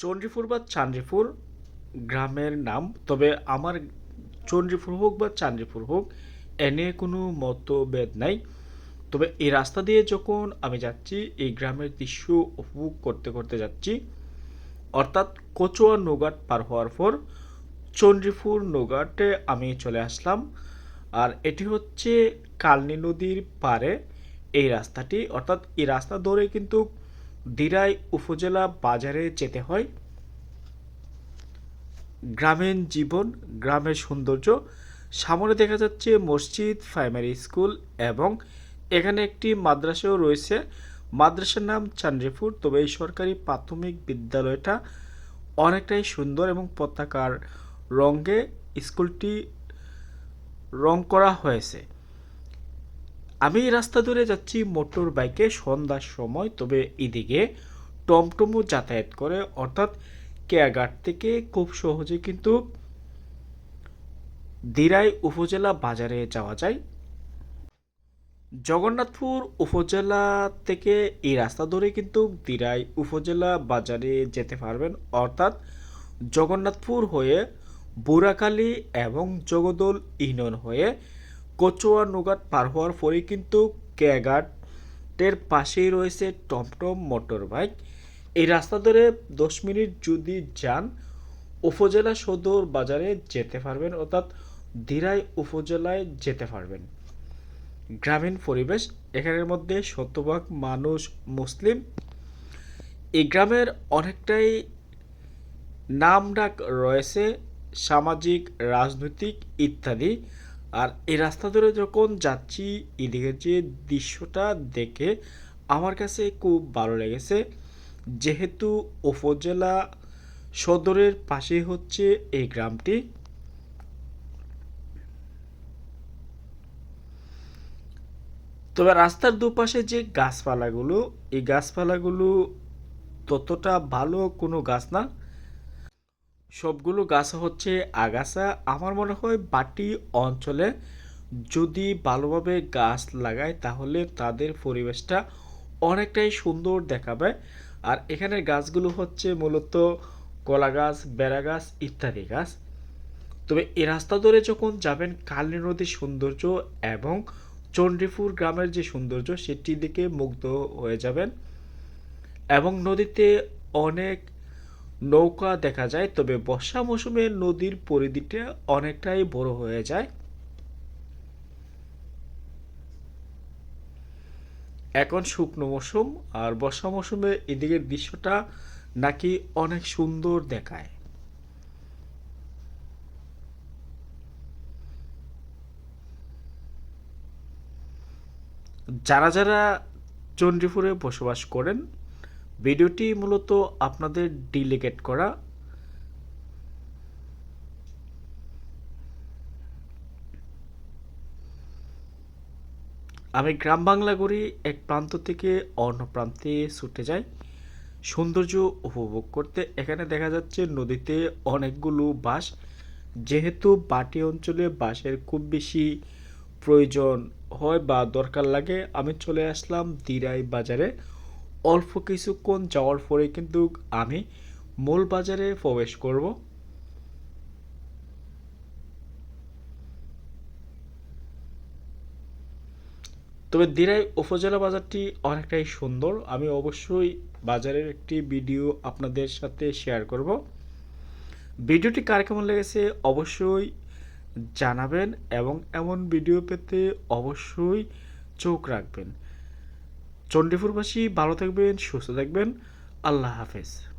চণ্ডীপুর বা চান্দ্রিপুর গ্রামের নাম, তবে আমার চণ্ডীপুর হোক বা চান্দ্রিপুর হোক, এ নিয়ে কোনো মতভেদ নাই। তবে এই রাস্তা দিয়ে যখন আমি যাচ্ছি, এই গ্রামের দৃশ্য উপভোগ করতে করতে যাচ্ছি, অর্থাৎ কচুয়া নৌঘাট পার হওয়ার পর চণ্ডীপুর নৌঘাটে আমি চলে আসলাম। আর এটি হচ্ছে কালনী নদীর পারে এই রাস্তাটি। অর্থাৎ এই রাস্তা ধরে কিন্তু দিরাই উপজেলা বাজারে যেতে হয়। গ্রামীণ জীবন, গ্রামের সৌন্দর্য। সামনে দেখা যাচ্ছে মসজিদ প্রাইমারি স্কুল এবং এখানে একটি মাদ্রাসাও রয়েছে। মাদ্রাসার নাম চান্দ্রিপুর, তবে এই সরকারি প্রাথমিক বিদ্যালয়টা অনেকটাই সুন্দর এবং পতাকার রঙে স্কুলটি রং করা হয়েছে। আমি রাস্তা ধরে যাচ্ছি মোটর বাইকে সন্ধ্যার সময়, তবে এদিকে টমটমও যাতায়াত করে, অর্থাৎ কেয়াঘাট থেকে খুব সহজে কিন্তু দিরাই উপজেলা বাজারে যাওয়া যায়। জগন্নাথপুর উপজেলা থেকে এই রাস্তা ধরে কিন্তু দিরাই উপজেলা বাজারে যেতে পারবেন, অর্থাৎ জগন্নাথপুর হয়ে বুড়াকালী এবং জগদল ইউনিয়ন হয়ে কচুয়া নৌঘাট পার হওয়ার পরেই কিন্তু কেয়াঘাটের পাশেই রয়েছে টমটম মোটর বাইক। এই রাস্তা ধরে দশ মিনিট যদি যান, উপজেলা সদর বাজারে যেতে পারবেন অর্থাৎ দিরাই উপজেলায় যেতে পারবেন গ্রামীণ পরিবেশ এখানের মধ্যে শতভাগ মানুষ মুসলিম এই গ্রামের অনেকটাই নাম ডাক রয়েছে সামাজিক রাজনৈতিক ইত্যাদি। আর এই রাস্তা ধরে যখন যাচ্ছি এদিকের যে দৃশ্যটা দেখে আমার কাছে খুব ভালো লেগেছে। যেহেতু উপজেলা সদরের পাশে হচ্ছে এই গ্রামটি। তবে রাস্তার দুপাশে যে গাছপালাগুলো, এই গাছপালাগুলো ততটা ভালো কোনো গাছ না। সবগুলো গাছ হচ্ছে আগাছা। আমার মনে হয় বাটি অঞ্চলে যদি ভালোভাবে গাছ লাগায়, তাহলে তাদের পরিবেশটা অনেকটাই সুন্দর দেখাবে। আর এখানের গাছগুলো হচ্ছে মূলত কলা গাছ, বেড়া গাছ ইত্যাদি গাছ। তবে এ রাস্তা ধরে যখন যাবেন, কালী নদীর সৌন্দর্য এবং চণ্ডীপুর গ্রামের যে সৌন্দর্য সেটি দিকে মুগ্ধ হয়ে যাবেন। এবং নদীতে অনেক নৌকা দেখা যায়, তবে বর্ষা মৌসুমে নদীর পরিধিটা অনেকটাই বড় হয়ে যায়। এখন শুকনো মৌসুম, আর বর্ষা মৌসুমে এদিকের দৃশ্যটা নাকি অনেক সুন্দর দেখায়। যারা যারা চণ্ডীপুরে বসবাস করেন ভিডিওটি মূলত আপনাদের ডিলিগেট করা। আমি গ্রাম বাংলা করি, এক প্রান্ত থেকে অন্য প্রান্তে ছুটে যাই। সৌন্দর্য উপভোগ করতে এখানে দেখা যাচ্ছে নদীতে অনেকগুলো বাঁশ। যেহেতু বাটি অঞ্চলে বাঁশের খুব বেশি প্রয়োজন হয় বা দরকার লাগে, আমি চলে আসলাম দিরাই বাজারে। অল্প কিছুক্ষণ যাওয়ার পরে কিন্তু আমি মূল বাজারে প্রবেশ করব। তবে দিরাই উপজেলা বাজারটি অনেকটাই সুন্দর। আমি অবশ্যই বাজারের একটি ভিডিও আপনাদের সাথে শেয়ার করব। ভিডিওটি কার কেমন লেগেছে অবশ্যই জানাবেন এবং এমন ভিডিও পেতে অবশ্যই চোখ রাখবেন। চণ্ডীপুরবাসী ভালো থাকবেন সুস্থ থাকবেন। আল্লাহ হাফেজ।